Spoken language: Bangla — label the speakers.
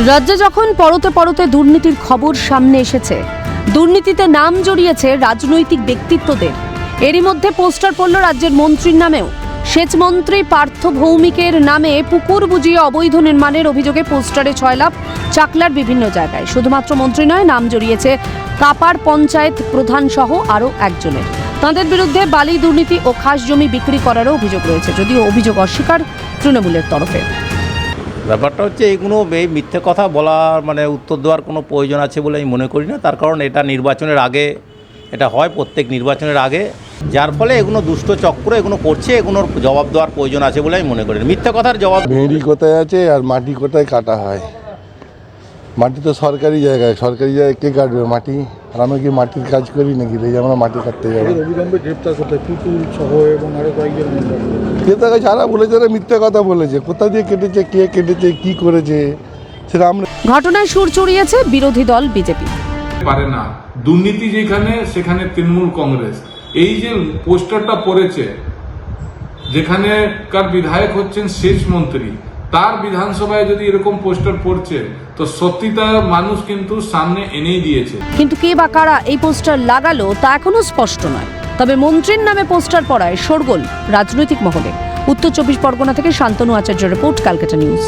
Speaker 1: রাজ্যে যখন পরতে পরতে দুর্নীতির খবর সামনে এসেছে, দুর্নীতিতে নাম জড়িয়েছে রাজনৈতিক ব্যক্তিত্বদের। এরই মধ্যে পোস্টার পড়ল রাজ্যের মন্ত্রীর নামেও। সেচমন্ত্রী পার্থ ভৌমিকের নামে পুকুর বুঝিয়ে অবৈধ নির্মাণের অভিযোগে পোস্টারে ছয় লাভ চাকলার বিভিন্ন জায়গায়। শুধুমাত্র মন্ত্রী নয়, নাম জড়িয়েছে কাপার পঞ্চায়েত প্রধান সহ আরও একজনের। তাঁদের বিরুদ্ধে বালি দুর্নীতি ও খাস জমি বিক্রি করারও অভিযোগ রয়েছে, যদিও অভিযোগ অস্বীকার তৃণমূলের তরফে।
Speaker 2: ব্যাপারটা হচ্ছে এগুলো এই মিথ্যে কথা বলার মানে উত্তর দেওয়ার কোনো প্রয়োজন আছে বলে আমি মনে করি না। তার কারণ এটা নির্বাচনের আগে, এটা হয় প্রত্যেক নির্বাচনের আগে। যার ফলে এগুলো দুষ্ট চক্র, এগুলো করছে, এগুলোর জবাব দেওয়ার প্রয়োজন আছে বলে আমি মনে করি। মিথ্যে কথার জবাব
Speaker 3: ভেড়ি কোথায় আছে আর মাটি কোথায় কাটা হয়? মাটি তো সরকারি জায়গায় সরকারি জায়গায় কে কাটবে মাটি? আর আমি কি মাটির কাজ করি নাকি? এই যে আমরা মাটি কাটতে যাব।
Speaker 4: অবিলম্বে গ্রেপ্তার করতে পুতুল সহ এবং কয়েকজন
Speaker 3: যারা বলেছে তারা মিথ্যে কথা বলেছে। কোথা দিয়ে কেটেছে কে কেটেছে কি করেছে সেটা আমরা
Speaker 1: ঘটনায় সুর চড়িয়েছে বিরোধী দল বিজেপি।
Speaker 5: পারে না। দুর্নীতি যেখানে সেখানে তৃণমূল কংগ্রেস। এই যে পোস্টারটা পড়েছে যেখানে কার বিধায়ক হচ্ছেন সেচ মন্ত্রী তার বিধানসভায় যদি এরকম পোস্টার পড়ছে, তো সত্যিটা মানুষ কিন্তু সামনে এনেই দিয়েছে।
Speaker 1: কিন্তু কে বা কারা এই পোস্টার লাগালো তা এখনও স্পষ্ট নয়। তবে মন্ত্রীর নামে পোস্টার পড়ায় শোরগোল রাজনৈতিক মহলে। উত্তর চব্বিশ পরগনা থেকে Shantanu Acharya report, Calcutta news.